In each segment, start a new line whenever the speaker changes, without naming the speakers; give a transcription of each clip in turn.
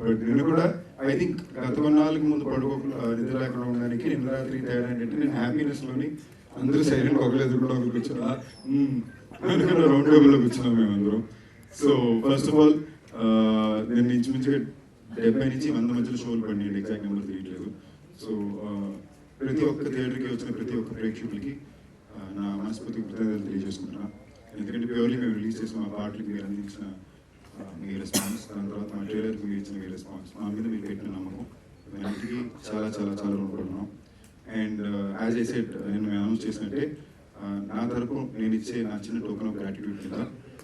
But నేను కూడా I think గత కొన్నాళ్ళకి ముందు పడుకో నిద్ర లేకుండా ఉండడానికి నిన్న రాత్రి తేడా ఏంటంటే నేను హ్యాపీనెస్లోని అందరూ సైలెంట్ ఒకరు ఎదురుకుండా ఒకరు కూర్చున్నా. రౌండ్ టేబుల్లో కూర్చున్నాం మేము అందరం సో ఫస్ట్ ఆఫ్ ఆల్ నేను ఇంచుమించుగా డెబ్బై నుంచి వంద మధ్యలో షోలు పడినాయండి ఎగ్జాక్ట్ నెంబర్ తెలియట్లేదు. సో ప్రతి ఒక్క థియేటర్కి వచ్చిన ప్రతి ఒక్క ప్రేక్షకులకి నా మనస్ఫూర్తి కృతజ్ఞతలు తెలియజేసుకుంటున్నాను ఎందుకంటే ప్యూర్లీ మేము రిలీజ్ చేసిన మా పాటలకి మీరు అందించిన మీ రెస్పాన్స్ దాని తర్వాత మా ట్రైలర్కి మీరు ఇచ్చిన మీ రెస్పాన్స్ మా మీద మీరు పెట్టిన నమ్మకం? దానికి చాలా చాలా చాలా రుణపడుతున్నాం అండ్ యాజ్ ఐ సెట్ నేను అనౌన్స్ చేసినట్టే uh, నా తరపు నేను ఇచ్చే నా చిన్న టోకెన్ ఆఫ్ గ్రాటిట్యూడ్ కింద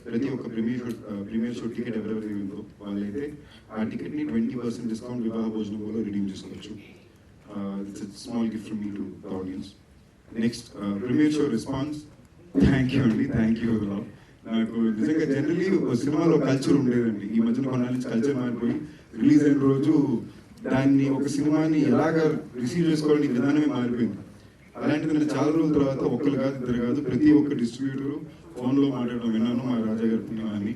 ప్రతి ఒక్క premiere show premiere show ticket ఎవరెవరి ఉందో వాళ్ళైతే ఆ టికెట్ని ట్వంటీ పర్సెంట్ డిస్కౌంట్ వివాహ భోజనం కూడా రిడీమ్ చేసుకోవచ్చు. It's small gift from me to audience next premiere show response thank you అండి థ్యాంక్ యూ నాకు నిజంగా జనరలీ సినిమాలో కల్చర్ ఉండేదండి. ఈ మధ్యన కొన్నాళ్ళ నుంచి కల్చర్ మారిపోయి రిలీజ్ అయిన రోజు దాన్ని ఒక సినిమాని ఎలాగ రిసీవ్ చేసుకోవాలని విధానమే మారిపోయింది. అలాంటిది నేను చాలా రోజుల తర్వాత ఒక్కరు కాదు ఇద్దరు కాదు ప్రతి ఒక్క డిస్ట్రిబ్యూటర్ ఫోన్లో మాట్లాడడం విన్నాను మా రాజా గారి పుణ్యమాన్ని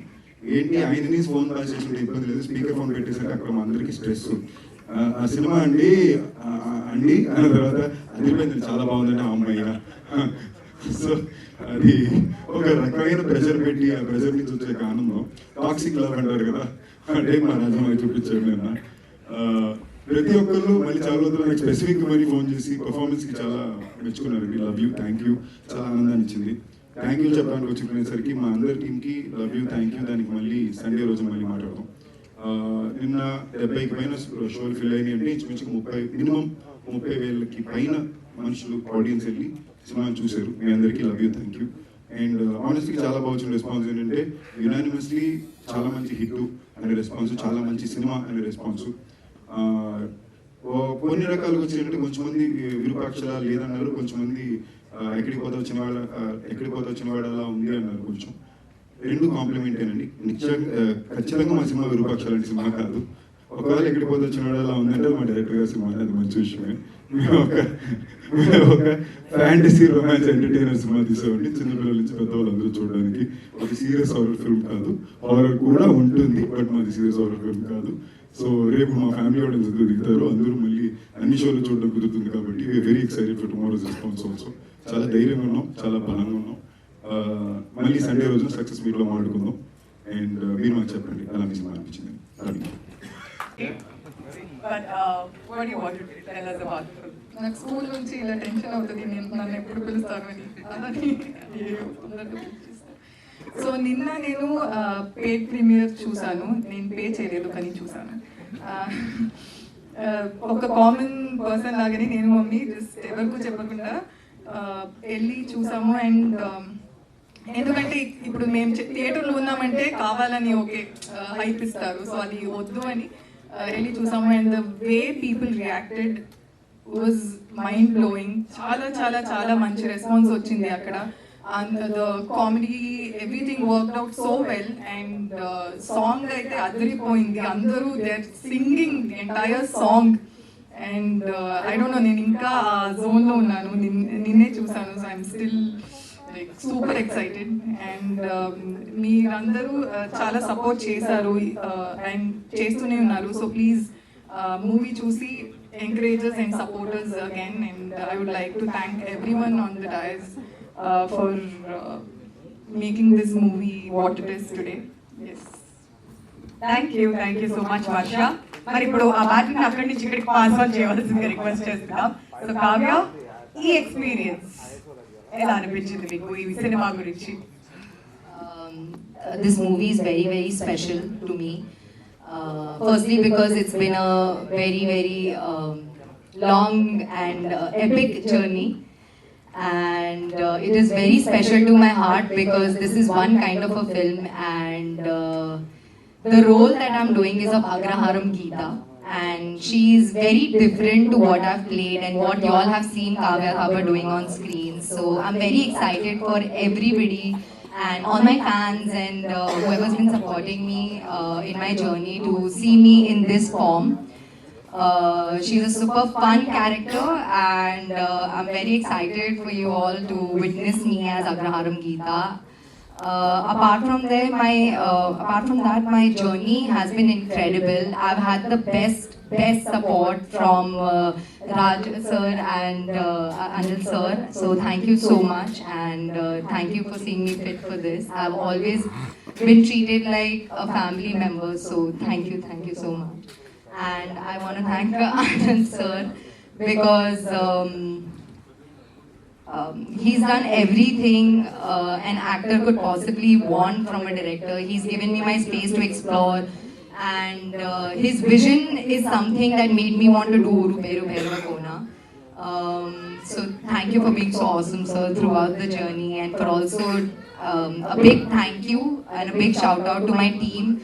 ఏంటి ఆయనని ఫోన్ కాల్ చేస్తుంటే ఇబ్బంది లేదు స్పీకర్ ఫోన్ పెట్టేసరికి అక్కడ మా అందరికీ స్ట్రెస్ ఆ సినిమా అండి అండి అన్న తర్వాత అదిరిపోయింది చాలా బాగుందండి ఆ అమ్మాయి. సో అది ఒక రకమైన ప్రెషర్ పెట్టి ఆ ప్రెషర్ నుంచి వచ్చే ఆనందం టాక్సిక్ లవ్ అంటారు కదా అంటే మా రాజమాయి చూపించాడు నిన్న. ప్రతి ఒక్కరు మళ్ళీ చాలా రోజులు నాకు స్పెసిఫిక్ మరీ ఫోన్ చేసి పర్ఫార్మెన్స్కి చాలా మెచ్చుకున్నారు. లవ్ యూ థ్యాంక్ యూ చాలా ఆనందాన్ని ఇచ్చింది. థ్యాంక్ యూ చెప్పడానికి వచ్చిపోయేసరికి మా అందరి టీంకి లవ్ యూ థ్యాంక్ యూ దానికి మళ్ళీ సండే రోజు మళ్ళీ మాట్లాడదాం. నిన్న డెబ్బైకి పైన షోలు ఫిల్ అయినాయి అంటే ఇంచుమించు ముప్పై మినిమం ముప్పై వేలకి పైన మనుషులు ఆడియన్స్ వెళ్ళి సినిమాని చూశారు. మీ అందరికీ love you thank you and honestly చాలా బాగా వచ్చిన రెస్పాన్స్ ఏంటంటే యునానిమస్లీ చాలా మంచి హిట్ అనే రెస్పాన్స్ చాలా మంచి సినిమా అనే రెస్పాన్స్ కొన్ని రకాలుగా వచ్చినట్టు కొంచెం మంది విరూపాక్షల లేదన్నారు కొంచెం మంది ఎక్కడికి పోతే వచ్చిన వాళ్ళ ఎక్కడికి పోతే వచ్చిన అలా ఉంది అన్నారు కొంచెం. రెండు కాంప్లిమెంటేనండి నిశ్చయంగా ఖచ్చితంగా మా సినిమా విరూపాక్ష లాంటి సినిమా కాదు. ఒకవేళ ఇక్కడ పోతే వచ్చిన వాడు అలా ఉందంటే మా డైరెక్టర్ గారు సినిమా అది మంచి విషయమే. మేము ఒక మేము ఒక ఫ్యాంటసీ రొమాన్స్ ఎంటర్టైనర్ సినిమా తీసామండి చిన్నపిల్లల నుంచి పెద్దవాళ్ళు అందరూ చూడడానికి. ఒక సీరియస్ హారర్ ఫిల్మ్ కాదు. హారర్ కూడా ఉంటుంది బట్ మాది సీరియస్ హారర్ ఫిల్మ్ కాదు. సో రేపు మా ఫ్యామిలీ ఆడియన్స్ అందరూ దిగుతారు. అందరూ మళ్ళీ అన్ని షోలు చూడడం కుదురుతుంది కాబట్టి very excited for tomorrow's response also చాలా ధైర్యంగా ఉన్నాం చాలా బలంగా ఉన్నాం. మళ్ళీ సండే రోజు సక్సెస్ మీట్లో మాట్లాడుకుందాం. అండ్ మీరు మాకు చెప్పండి అలా మీ సినిమా అనిపించింది
uh?
నాకు స్కూల్ నుంచి ఇలా టెన్షన్ అవుతుంది. నేను నన్ను ఎప్పుడు అలానే పిలిచేస్తారు. సో నిన్న నేను పేడ్ ప్రీమియర్ చూసాను నేను పే చేయలేదు కానీ ఆ, ఒక కామన్ పర్సన్ లాగానే నేను మమ్మీ జస్ట్ ఎవరికి చెప్పకుండా వెళ్ళి చూసాము. అండ్ ఎందుకంటే ఇప్పుడు మేము థియేటర్లో ఉన్నామంటే కావాలని ఓకే హైప్ ఇస్తారు. సో అది వద్దు అని. వెళ్ళి చూసాము and the way people reacted was mind blowing చాలా చాలా చాలా మంచి రెస్పాన్స్ వచ్చింది అక్కడ. The comedy everything work out so well and song అయితే అదిరిపోయింది. అందరూ they're singing entire song and I don't know నేను ఇంకా ఆ జోన్లో ఉన్నాను. నిన్- నిన్నే చూసాను so I'm still like super excited and మీరందరూ చాలా సపోర్ట్ చేశారు. అండ్ చేస్తూనే ఉన్నారు. సో ప్లీజ్ మూవీ చూసి encouragers and supporters again and I would like to thank every one on the dais for making this movie what it is today yes
thank you thank you so much Varsha మరి ఇప్పుడు ఆ బ్యాటరీని అక్కడి నుంచి ఇక్కడికి pass on చేయవలసిందిగా request చేస్తున్నాం. So Kavya ఈ ఎక్స్పీరియన్స్ ఎలా అనిపించింది మీకు ఈ సినిమా గురించి
Um, uh, this movie is very, very special to me. Uh, firstly, because it's been a very, very um, long and uh, epic journey. And uh, it is very special to my heart because this is one kind of a film, and uh, the role that I'm doing is of Agraharam Geeta. and she is very different to what I've played and what you all have seen Kavya Thapa doing on screen. So I'm very excited for everybody and all my fans and uh, whoever's been supporting me uh, in my journey to see me in this form. Uh, she's a super fun character, and uh, I'm very excited for you all to witness me as Agraharam Geeta. Uh, apart from there, my uh, apart from that, my journey has been incredible. I've had the best best support from uh, Raj sir and uh, Anil sir. So thank you so much, and uh, thank you for seeing me fit for this. I've always been treated like a family member. So thank you, thank you so much. And I want to thank Anand sir because. Um, um, he's done everything uh, an actor could possibly want from a director. He's given me my space to explore, and uh, his vision is something that made me want to do Ruberu Bhairava Kona. Um, so thank you for being so awesome, sir, throughout the journey, and for also um, a big thank you and a big shout out to my team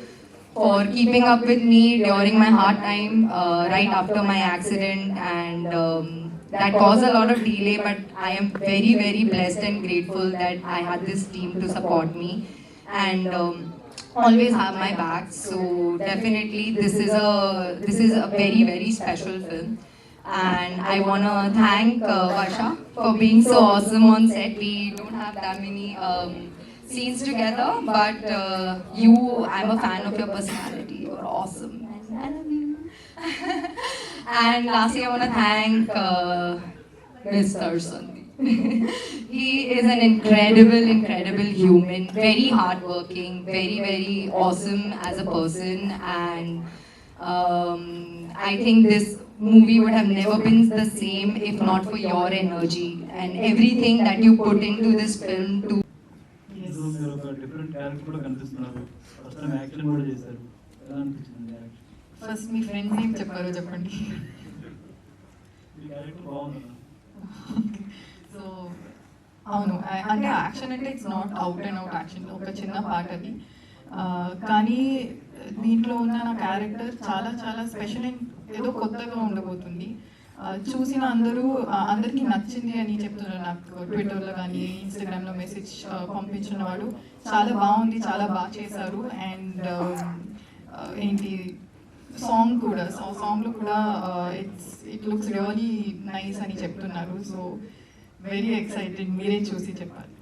for keeping up with me during my hard time uh, right after my accident and. Um, that caused a lot of delay, but I am very, very blessed and grateful that I had this team to support me and um, always have my back. So definitely, this is a this is a very, very special film. And I wanna thank uh, Varsha for being so awesome on set. We don't have that many um, scenes together, but uh, you, I'm a fan of your personality. You're awesome. And lastly, I want to thank uh, Mr. Sandhi. he is an incredible, incredible human, very hardworking, very, very awesome as a person. And um, I think this movie would have never been the same if not for your energy and everything that you put into this film to
character కూడా కనిపిస్తున్నారు. First time action కూడా చేశారు. ఎలా అనిపించింది
first మీ friends ఏం చెప్పారో చెప్పండి. So అవును. అంటే యాక్షన్ అంటే it's not out and out action ఒక చిన్న పార్ట్ అది. కానీ దీంట్లో ఉన్న నా క్యారెక్టర్ చాలా చాలా స్పెషల్ అండ్ ఏదో కొత్తగా ఉండబోతుంది. చూసిన అందరూ అందరికీ నచ్చింది అని చెప్తున్నారు నాకు. ట్విట్టర్లో కానీ ఇన్స్టాగ్రామ్లో మెసేజ్ పంపించిన వాడు చాలా బాగుంది చాలా బాగా చేశారు. అండ్ ఏంటి సాంగ్ కూడా సాంగ్లో కూడా it's it looks really nice అని చెప్తున్నారు. సో వెరీ ఎక్సైటెడ్ మీరే చూసి చెప్పాలి.